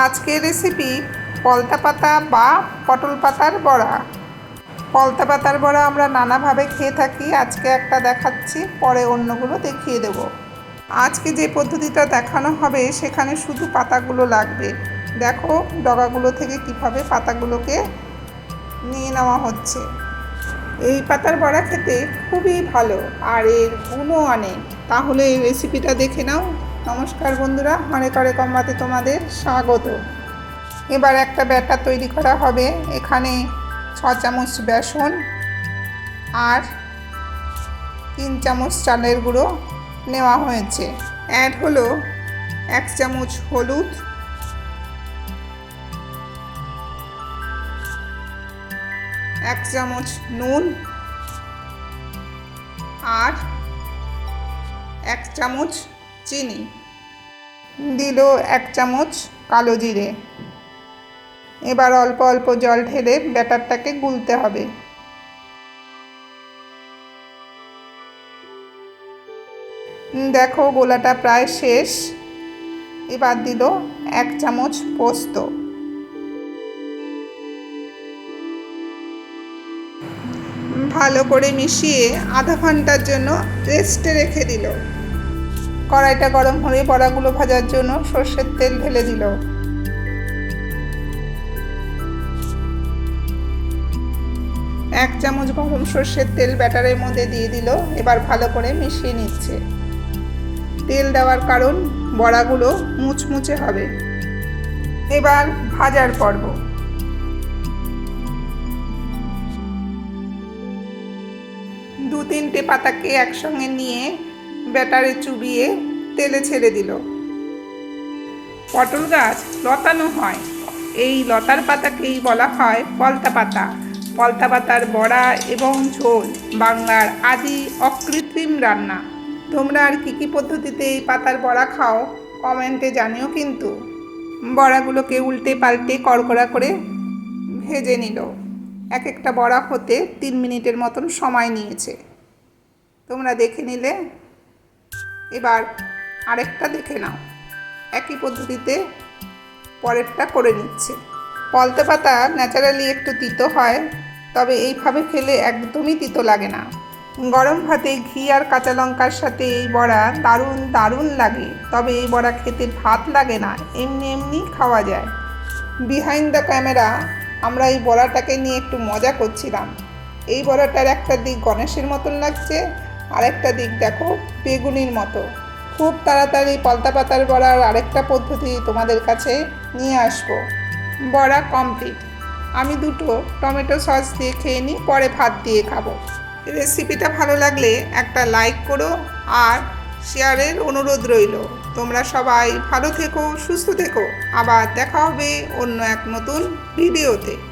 আজকের রেসিপি পলতা পাতা বা পটল পাতার বড়া। পলতা পাতার বড়া আমরা নানাভাবে খেয়ে থাকি। আজকে একটা দেখাচ্ছি, পরে অন্যগুলো দেখিয়ে দেব। আজকে যে পদ্ধতিটা দেখানো হবে, সেখানে শুধু পাতাগুলো লাগবে। দেখো ডগাগুলো থেকে কীভাবে পাতাগুলোকে নিয়ে নেওয়া হচ্ছে। এই পাতার বড়া খেতে খুবই ভালো, আর এর গুণও অনেক। তাহলে এই রেসিপিটা দেখে নাও। নমস্কার বন্ধুরা মনে করে কম্বাতে তোমাদের স্বাগত। এবার একটা ব্যাটার তৈরি করা হবে, এখানে ছ চামচ বেসন আর তিন চামচ চালের গুঁড়ো নেওয়া হয়েছে। অ্যাড হলো এক চামচ হলুদ, এক চামচ নুন আর এক চামচ চিনি। দিল এক চামচ কালো জিরে। এবার অল্প অল্প জল ঢেলে ব্যাটারটাকে গুলতে হবে। দেখো, গোলাটা প্রায় শেষ। এবার দিল এক চামচ পোস্ত। ভালো করে মিশিয়ে আধা ঘণ্টার জন্য রেস্টে রেখে দিল। কড়াইটা গরম হলে বড়াগুলো ভাজার জন্য সর্ষের তেল ঢেলে দিল। এক চামচ গরম সর্ষের তেল ব্যাটারের মধ্যে দিয়ে দিল, এবার ভালো করে মিশিয়ে নিচ্ছে। তেল দেওয়ার কারণ বড়াগুলো মুচমুচে হবে। এবার ভাজার পর্ব। দু তিনটে পাতাকে একসঙ্গে নিয়ে ব্যাটারে চুবিয়ে তেলে ছেড়ে দিল। পটল গাছ লতানো হয়। এই লতার পাতাকেই বলা হয় পলতা পাতা। পলতা পাতার বড়া এবং ঝোল বাংলার আদি অকৃত্রিম রান্না। তোমরা আর কী কী পদ্ধতিতে এই পাতার বড়া খাও কমেন্টে জানিও কিন্তু। বড়াগুলোকে উল্টে পাল্টে কড়কড়া করে ভেজে নিল। এক একটা বড়া হতে তিন মিনিটের মতন সময় নিয়েছে। তোমরা দেখে নিলে এবার আরেকটা দেখে নাও। একই পদ্ধতিতে পরেরটা করে নিচ্ছে। পলতে পাতা ন্যাচারালি একটু তিতো হয়, তবে এইভাবে খেলে একদমই তিতো লাগে না। গরম ভাতে ঘি আর কাঁচা লঙ্কার সাথে এই বড়া দারুণ দারুণ লাগে। তবে এই বড়া খেতে ভাত লাগে না, এমনি এমনি খাওয়া যায়। বিহাইন্ড দ্য ক্যামেরা আমরা এই বড়াটাকে নিয়ে একটু মজা করছিলাম। এই বড়াটার একটা দিক গণেশের মতন লাগছে আর একটা দিক দেখো, বেগুনির মতো। খুব তাড়াতাড়ি পলতা পাতার বড়ার আরেকটা পদ্ধতি তোমাদের কাছে নিয়ে আসব। বড়া কমপ্লিট আমি দুটো টমেটো সস দিয়ে খেয়ে নিই, পরে ভাত দিয়ে খাব। রেসিপিটা ভালো লাগলে একটা লাইক করো আর শেয়ারের অনুরোধ রইল। তোমরা সবাই ভালো থেকো, সুস্থ থেকো। আবার দেখা হবে অন্য এক নতুন ভিডিওতে।